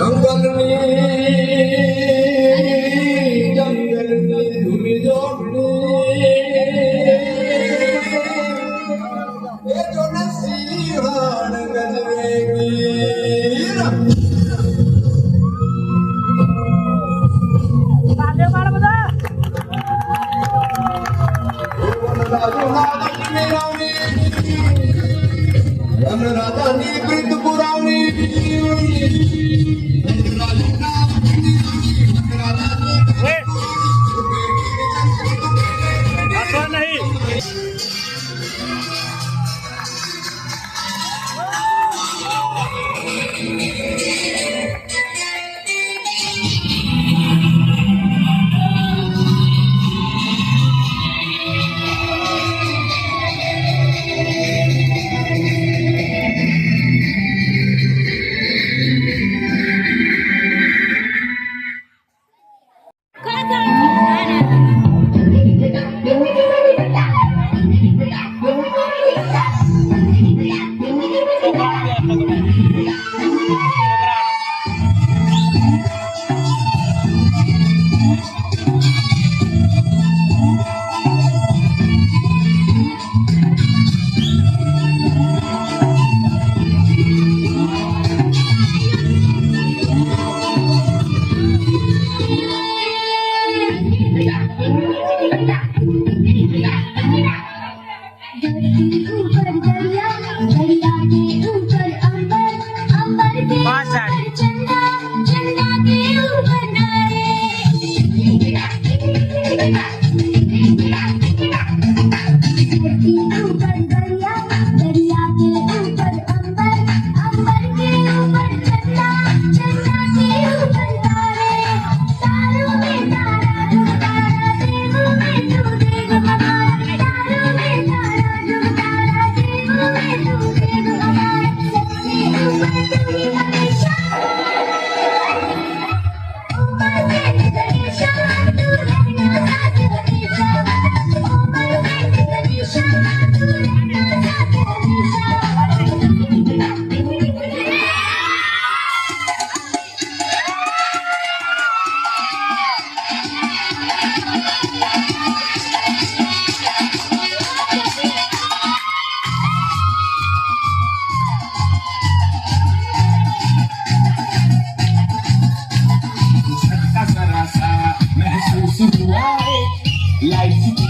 રંગની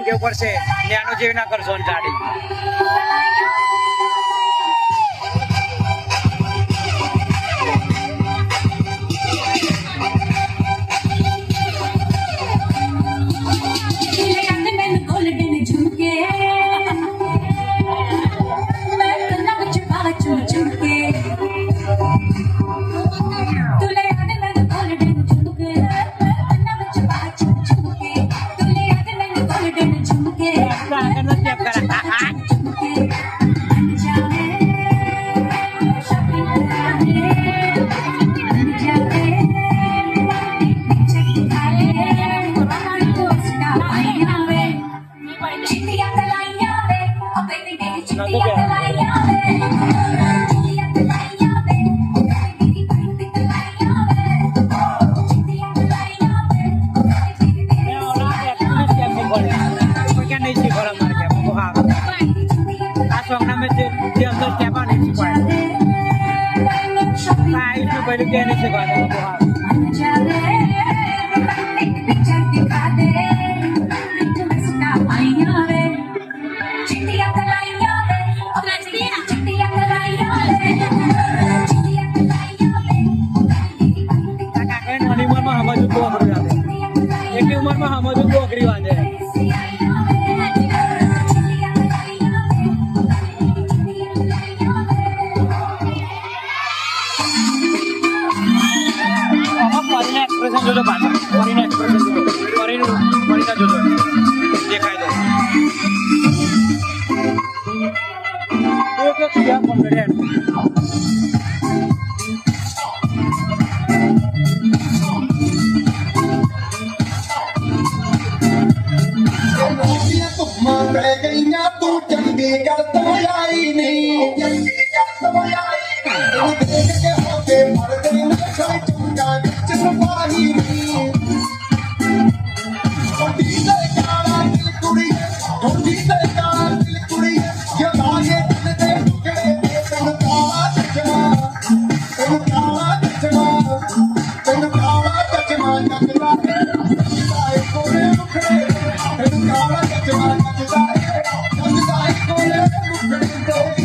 છોકરાને કેવું પડશે નાનો જેવી ના કરશો ને Thank you. બીજું પડ્યું કે નથી હમજુ કોકરી વાંધે એક ઉંમરમાં હમજુ કોકરી વાંધે જોજો પાછા ફરીને એક્સપ્રેસ ફરીને ફરીને જોજો દેખાય તો એક એક ક્યાં કોન્ફિડન્ટ गई ना तू चंडीगढ़ तो आई नहीं चंडीगढ़ तो आई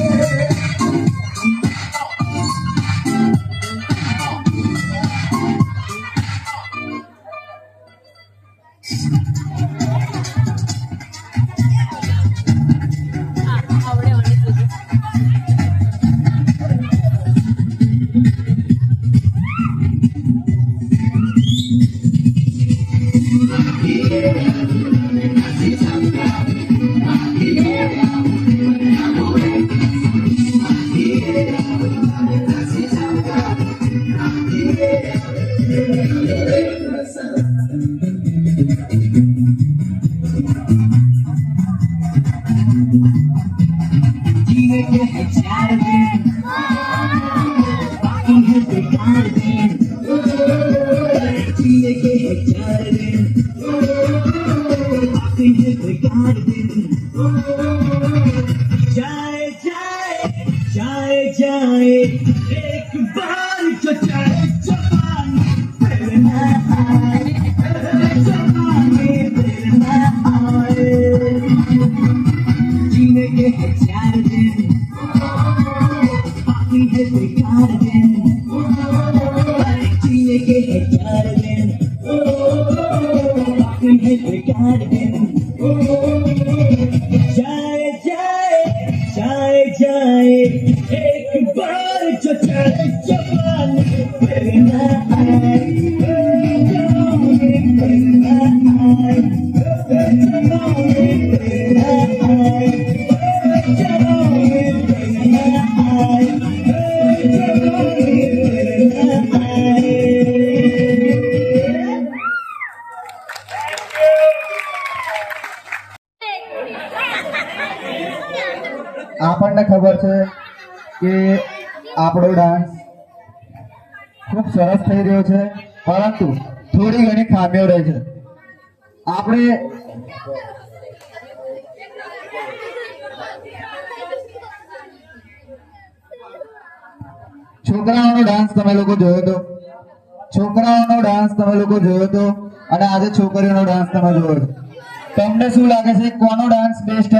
Música जाए जाए जाए जाए एक बार बाकी है बेकार दिन जाए जाए जाए जाए एक बार जो चढ़े जवान फिर ना आए जवानी फिर ना आए આપણને ખબર છે કે આપણો ડાન્સ ખૂબ સરસ થઈ રહ્યો છે, પરંતુ થોડી ઘણી ખામીઓ રહી છે. આપણે છોકરાઓનો ડાન્સ તમે લોકો જોયો તો, છોકરાઓનો ડાન્સ તમે લોકો જોયો તો, અને આજે છોકરીઓનો ડાન્સ તમે જોયો તો તમને શું લાગે છે, કોનો ડાન્સ બેસ્ટ